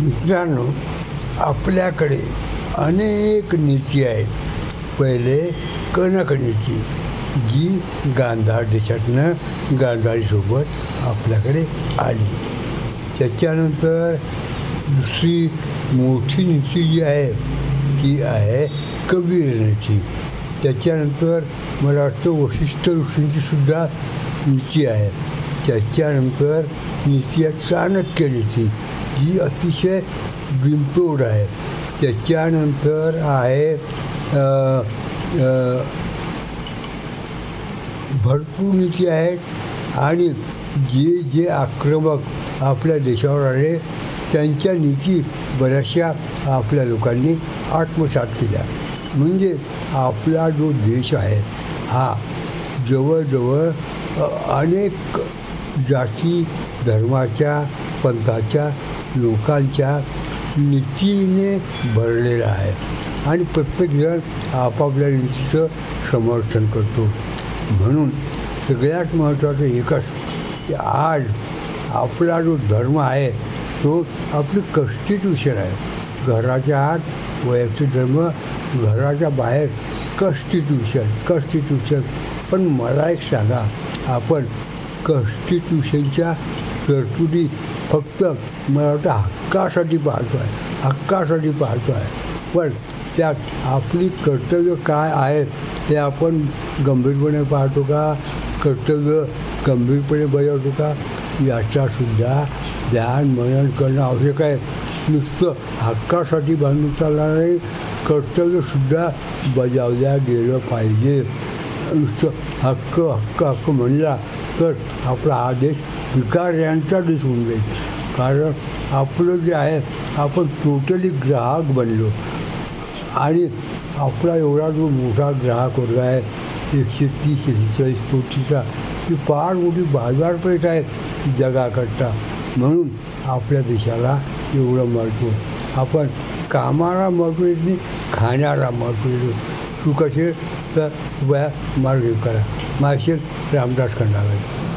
मित्रांनो आपल्याकडे अनेक नीती आहेत. पहिले कनक नीती जी गांधार देशातनं गांधारीसोबत आपल्याकडे आली. त्याच्यानंतर दुसरी मोठी नीती जी आहे ती आहे कबीर नीती. त्याच्यानंतर मला वाटतं वशिष्ठ ऋषींची सुद्धा नीती आहे. त्याच्यानंतर नीती आहे चाणक्य नीती. जी अतिशय बिनतोड आहे. त्याच्यानंतर आहे भरपूर नीती आहेत आणि जे जे आक्रमक आपल्या देशावर आले त्यांच्या नीती बऱ्याचशा आपल्या लोकांनी आत्मसात केल्या. म्हणजे आपला जो देश आहे हा जवळजवळ अनेक जाती धर्माच्या पंथाच्या लोकांच्या नीतीने भरलेला आहे. आणि प्रत्येकजण आपापल्या नीतीचं समर्थन करतो. म्हणून सगळ्यात महत्त्वाचं एकच की आज आपला जो धर्म आहे तो आपली कॉन्स्टिट्यूशन आहे घराच्या आत वैयक्तिक धर्म घराच्या बाहेर कॉन्स्टिट्यूशन कॉन्स्टिट्यूशन पण मला एक सांगा आपण कॉन्स्टिट्युशनच्या तरतुदी फक्त मला वाटतं हक्कासाठी पाहतो आहे हक्कासाठी पाहतो आहे पण त्यात आपली कर्तव्य काय आहेत ते आपण गंभीरपणे पाहतो का? कर्तव्य गंभीरपणे बजावतो का? याचासुद्धा ध्यान मनन करणं आवश्यक आहे. नुसतं हक्कासाठी बांधून चालणार नाही कर्तव्यसुद्धा बजावल्या गेलं पाहिजे. नुसतं हक्क हक्क हक्क म्हणला तर आपला हा देश विकार्यांचा देश होऊन जाईल. कारण आपलं जे आहे आपण टोटली ग्राहक बनलो. आणि आपला एवढा जो मोठा ग्राहक वर्ग आहे एकशे तीस एकेचाळीस कोटीचा ही फार मोठी बाजारपेठ आहे जगाकडचा म्हणून आपल्या देशाला एवढं महत्त्व. आपण कामाला महत्त्व येत नाही खाण्याला महत्त्व येतो तू कसे तर वया मार्ग करा माशेल रामदास खंडावे